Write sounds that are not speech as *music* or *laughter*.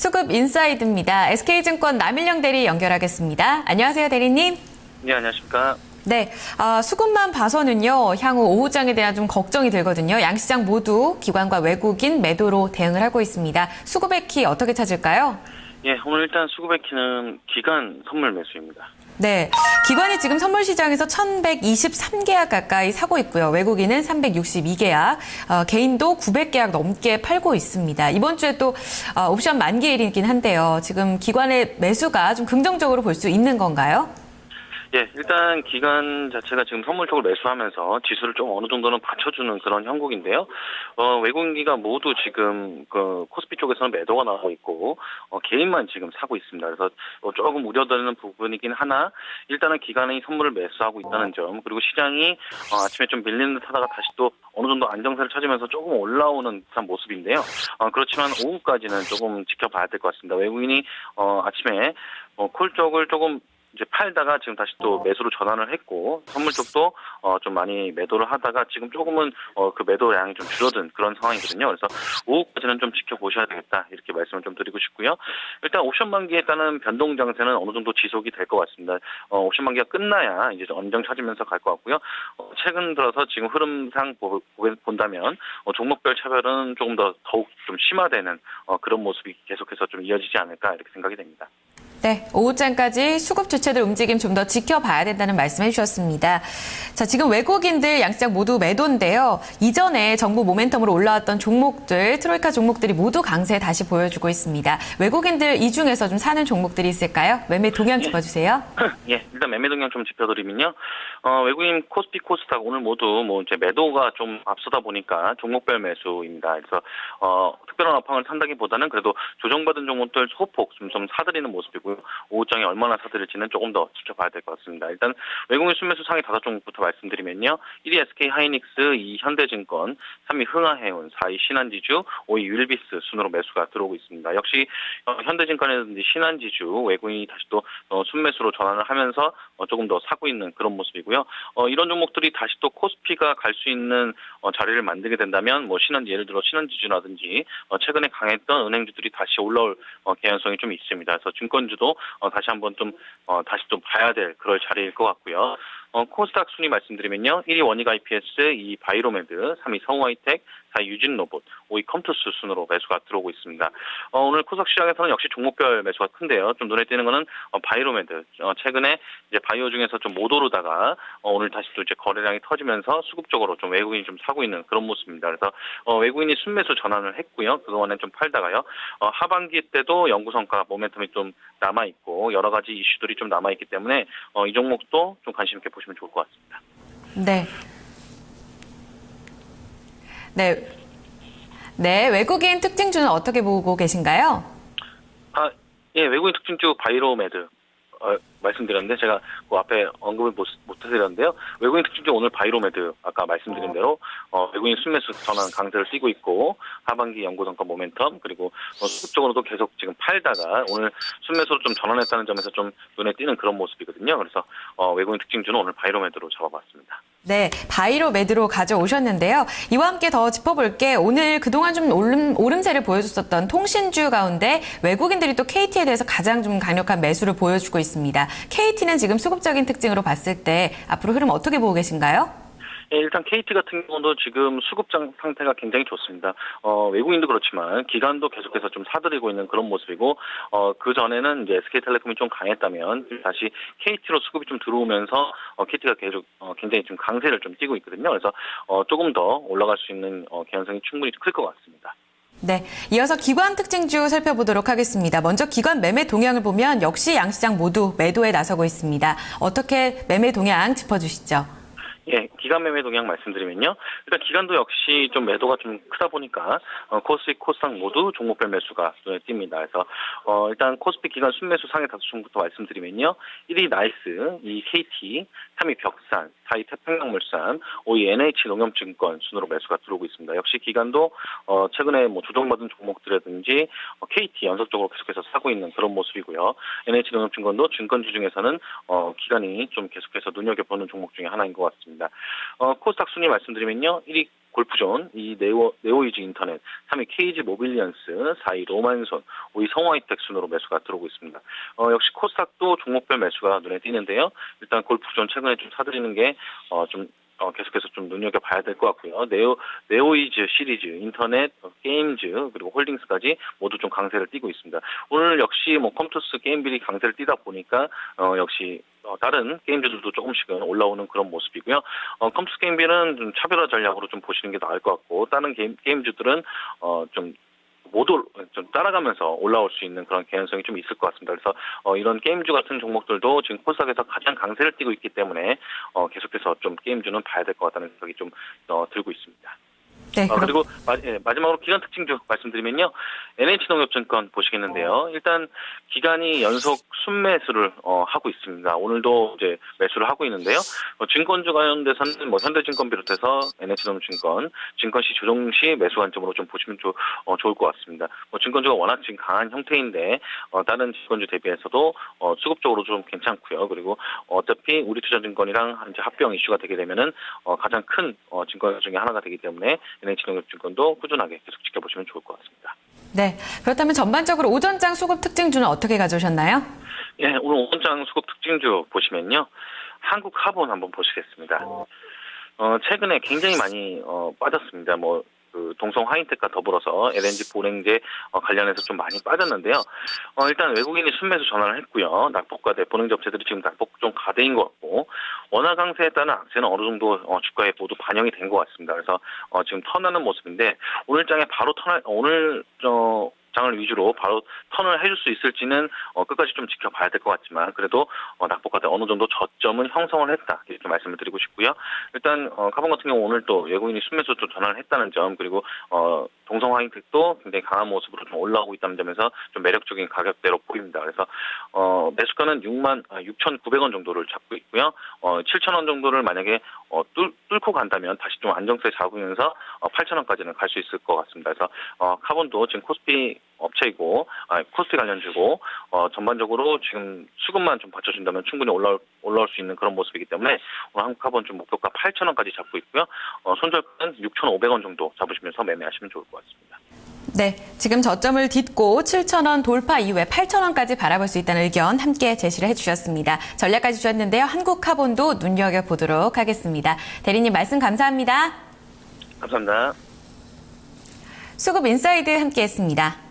수급 인사이드입니다. SK증권 남일영 대리 연결하겠습니다. 안녕하세요, 대리님. 네, 안녕하십니까. 네, 아, 수급만 봐서는요, 향후 오후장에 대한 좀 걱정이 들거든요. 양시장 모두 기관과 외국인 매도로 대응을 하고 있습니다. 수급의 키 어떻게 찾을까요? 예, 오늘 일단 수급의 키는 기간 선물 매수입니다. 네, 기관이 지금 선물 시장에서 1,123계약 가까이 사고 있고요. 외국인은 362계약, 어, 개인도 900계약 넘게 팔고 있습니다. 이번 주에 또 어, 옵션 만기일이긴 한데요. 지금 기관의 매수가 좀 긍정적으로 볼 수 있는 건가요? 예, 일단 기간 자체가 지금 선물 쪽을 매수하면서 지수를 좀 어느 정도는 받쳐주는 그런 형국인데요. 어, 외국인기가 모두 지금 그 코스피 쪽에서는 매도가 나오고 있고 어, 개인만 지금 사고 있습니다. 그래서 어, 조금 우려되는 부분이긴 하나 일단은 기관이 선물을 매수하고 있다는 점 그리고 시장이 어, 아침에 좀 밀리는 듯 하다가 다시 또 어느 정도 안정세를 찾으면서 조금 올라오는 듯한 모습인데요. 어, 그렇지만 오후까지는 조금 지켜봐야 될 것 같습니다. 외국인이 어, 아침에 어, 콜 쪽을 조금 이제 팔다가 지금 다시 또 매수로 전환을 했고 선물 쪽도 어 좀 많이 매도를 하다가 지금 조금은 어 그 매도량이 좀 줄어든 그런 상황이거든요. 그래서 오후까지는 좀 지켜보셔야 되겠다 이렇게 말씀을 좀 드리고 싶고요. 일단 옵션 만기에 따른 변동 장세는 어느 정도 지속이 될 것 같습니다. 어 옵션 만기가 끝나야 이제 좀 안정 찾으면서 갈 것 같고요. 어 최근 들어서 지금 흐름상 보, 보- 본다면 어 종목별 차별은 조금 더 더욱 좀 심화되는 어 그런 모습이 계속해서 좀 이어지지 않을까 이렇게 생각이 됩니다. 네, 오후장까지 수급 주체들 움직임 좀 더 지켜봐야 된다는 말씀 해 주셨습니다. 자, 지금 외국인들 양시장 모두 매도인데요. 이전에 정부 모멘텀으로 올라왔던 종목들, 트로이카 종목들이 모두 강세 다시 보여주고 있습니다. 외국인들 이 중에서 좀 사는 종목들이 있을까요? 매매 동향 짚어주세요. *laughs* 예, 일단 매매 동향 좀 짚어드리면요. 어, 외국인 코스피 코스닥 오늘 모두 뭐 이제 매도가 좀 앞서다 보니까 종목별 매수입니다. 그래서 어, 특별한 업황을 산다기보다는 그래도 조정받은 종목들 소폭 좀, 좀 사들이는 모습이고 요. 오후장에 얼마나 사들일지는 조금 더 지켜봐야 될 것 같습니다. 일단 외국인 순매수 상위 다섯 종목부터 말씀드리면요. 1위 SK 하이닉스, 2위 현대증권, 3위 흥하해운, 4위 신한지주, 5위 율비스 순으로 매수가 들어오고 있습니다. 역시 어, 현대증권이라든지 신한지주 외국인이 다시 또 어, 순매수로 전환을 하면서 어, 조금 더 사고 있는 그런 모습이고요. 어, 이런 종목들이 다시 또 코스피가 갈 수 있는 어, 자리를 만들게 된다면 뭐 신한 예를 들어 신한지주라든지 어, 최근에 강했던 은행주들이 다시 올라올 어, 개연성이 좀 있습니다. 그래서 증권주 도 어, 다시 한번 좀 어, 다시 좀 봐야 될 그럴 자리일 것 같고요. 어, 코스닥 순위 말씀드리면요. 1위 원익 IPS, 2위 바이로메드, 3위 성우하이텍, 4위 유진로봇, 5위 컴투스 순으로 매수가 들어오고 있습니다. 어, 오늘 코스닥 시장에서는 역시 종목별 매수가 큰데요. 좀 눈에 띄는 거는 어, 바이로메드. 어, 최근에 이제 바이오 중에서 좀 못 오르다가 어, 오늘 다시 또 이제 거래량이 터지면서 수급적으로 좀 외국인이 좀 사고 있는 그런 모습입니다. 그래서 어, 외국인이 순매수 전환을 했고요. 그동안에 좀 팔다가요. 어, 하반기 때도 연구 성과 모멘텀이 좀 남아 있고 여러 가지 이슈들이 좀 남아 있기 때문에 어, 이 종목도 좀 관심 있게 보시면 좋을 것 같습니다. 네. 네. 네, 외국인 특징주는 어떻게 보고 계신가요? 아, 예, 외국인 특징주 바이로메드 어, 말씀드렸는데 제가 그 앞에 언급을 못, 못 해드렸는데요. 외국인 특징주 오늘 바이로메드 아까 말씀드린 대로 어, 외국인 순매수 전환 강세를 띠고 있고 하반기 연구성과 모멘텀 그리고 어, 수급적으로도 계속 지금 팔다가 오늘 순매수로 좀 전환했다는 점에서 좀 눈에 띄는 그런 모습이거든요. 그래서 어, 외국인 특징주는 오늘 바이로메드로 잡아봤습니다. 네, 바이로 매드로 가져오셨는데요. 이와 함께 더 짚어볼 게 오늘 그동안 좀 오름, 오름세를 보여줬었던 통신주 가운데 외국인들이 또 KT에 대해서 가장 좀 강력한 매수를 보여주고 있습니다. KT는 지금 수급적인 특징으로 봤을 때 앞으로 흐름 어떻게 보고 계신가요? 예, 일단 KT 같은 경우도 지금 수급장 상태가 굉장히 좋습니다. 어, 외국인도 그렇지만 기관도 계속해서 좀 사들이고 있는 그런 모습이고 어, 그 전에는 이제 SK텔레콤이 좀 강했다면 다시 KT로 수급이 좀 들어오면서 어, KT가 계속 어, 굉장히 좀 강세를 좀 띠고 있거든요. 그래서 어, 조금 더 올라갈 수 있는 어, 개연성이 충분히 클 것 같습니다. 네, 이어서 기관 특징주 살펴보도록 하겠습니다. 먼저 기관 매매 동향을 보면 역시 양시장 모두 매도에 나서고 있습니다. 어떻게 매매 동향 짚어주시죠? 예, 기간 매매 동향 말씀드리면요. 일단 기간도 역시 좀 매도가 좀 크다 보니까 어, 코스피, 코스닥 모두 종목별 매수가 눈에 띕니다. 그래서 어, 일단 코스피 기간 순매수 상해 다섯 종부터 말씀드리면요. 1위 나이스, 2위 KT, 3위 벽산, 4위 태평양물산, 5위 NH농협증권 순으로 매수가 들어오고 있습니다. 역시 기간도 어, 최근에 뭐 조정받은 종목들이라든지 어, KT 연속적으로 계속해서 사고 있는 그런 모습이고요. NH농협증권도 증권주 중에서는 어, 기간이 좀 계속해서 눈여겨보는 종목 중에 하나인 것 같습니다. 어, 코스닥 순위 말씀드리면요. 1위 골프존, 2위 네오, 네오이즈 인터넷, 3위 케이지 모빌리언스, 4위 로만손, 5위 성화이텍 순으로 매수가 들어오고 있습니다. 어, 역시 코스닥도 종목별 매수가 눈에 띄는데요. 일단 골프존 최근에 좀 사들이는 게, 어, 좀, 어, 계속해서 좀 눈여겨봐야 될 것 같고요. 네오, 네오이즈 시리즈, 인터넷, 어, 게임즈, 그리고 홀딩스까지 모두 좀 강세를 띠고 있습니다. 오늘 역시 뭐 컴투스 게임빌이 강세를 띠다 보니까, 어, 역시 어, 다른 게임즈들도 조금씩은 올라오는 그런 모습이고요. 어, 컴투스 게임빌은 좀 차별화 전략으로 좀 보시는 게 나을 것 같고, 다른 게임, 게임즈들은, 어, 좀, 모두 좀 따라가면서 올라올 수 있는 그런 개연성이 좀 있을 것 같습니다. 그래서 어, 이런 게임주 같은 종목들도 지금 코스닥에서 가장 강세를 띠고 있기 때문에 어, 계속해서 좀 게임주는 봐야 될 것 같다는 생각이 좀 어, 들고 있습니다. 네, 어, 그럼 그리고 마, 지막으로 기간 특징주 말씀드리면요. NH농협증권 보시겠는데요. 일단 기간이 연속 순매수를 어, 하고 있습니다. 오늘도 이제 매수를 하고 있는데요. 어, 증권주 관련돼서는 뭐 현대증권 비롯해서 NH농협증권, 증권시 조정시 매수 관점으로 좀 보시면 조, 어, 좋을 것 같습니다. 뭐 증권주가 워낙 지금 강한 형태인데 어, 다른 증권주 대비해서도 어, 수급적으로 좀 괜찮고요. 그리고 어차피 우리투자증권이랑 이제 합병 이슈가 되게 되면은 어, 가장 큰 어, 증권 중에 하나가 되기 때문에 NH농협증권도 꾸준하게 계속 지켜보시면 좋을 것 같습니다. 네. 그렇다면 전반적으로 오전장 수급 특징주는 어떻게 가져오셨나요? 예, 오늘 오전장 수급 특징주 보시면요. 한국 카본 한번 보시겠습니다. 어, 최근에 굉장히 많이 어, 빠졌습니다. 뭐, 그 동성 하이텍과 더불어서 LNG 보냉제 어, 관련해서 좀 많이 빠졌는데요. 어, 일단 외국인이 순매수 전환을 했고요. 낙폭과대 보냉제 업체들이 지금 낙폭 좀 가대인 것 같고 원화 강세에 따른 악재는 어느 정도 어, 주가에 모두 반영이 된 것 같습니다. 그래서 어, 지금 턴하는 모습인데 오늘 장에 바로 턴할 오늘 어, 장을 위주로 바로 턴을 해줄 수 있을지는 어, 끝까지 좀 지켜봐야 될 것 같지만 그래도 어, 낙폭과대 어느 정도 저점은 형성을 했다 이렇게 말씀을 드리고 싶고요. 일단 어, 카본 같은 경우 오늘 또 외국인이 순매수 또 전환을 했다는 점 그리고 어, 동성 하이텍도 굉장히 강한 모습으로 좀 올라오고 있다는 점에서 좀 매력적인 가격대로 보입니다. 그래서 어, 매수가는 6만 6,900원 정도를 잡고 있고요. 어, 7,000원 정도를 만약에 어, 뚫, 뚫고 간다면 다시 좀 안정세 잡으면서 어, 8,000원까지는 갈 수 있을 것 같습니다. 그래서 어, 카본도 지금 코스피 업체이고 아, 코스피 관련주고 어, 전반적으로 지금 수급만 좀 받쳐준다면 충분히 올라올 올라올 수 있는 그런 모습이기 때문에 오늘 한국 카본 좀 목표가 8,000원까지 잡고 있고요. 어, 손절가는 6,500원 정도 잡으시면서 매매하시면 좋을 것 같습니다. 네. 지금 저점을 딛고 7,000원 돌파 이후에 8,000원까지 바라볼 수 있다는 의견 함께 제시를 해주셨습니다. 전략까지 주셨는데요. 한국 카본도 눈여겨보도록 하겠습니다. 대리님 말씀 감사합니다. 감사합니다. 수급 인사이드 함께 했습니다.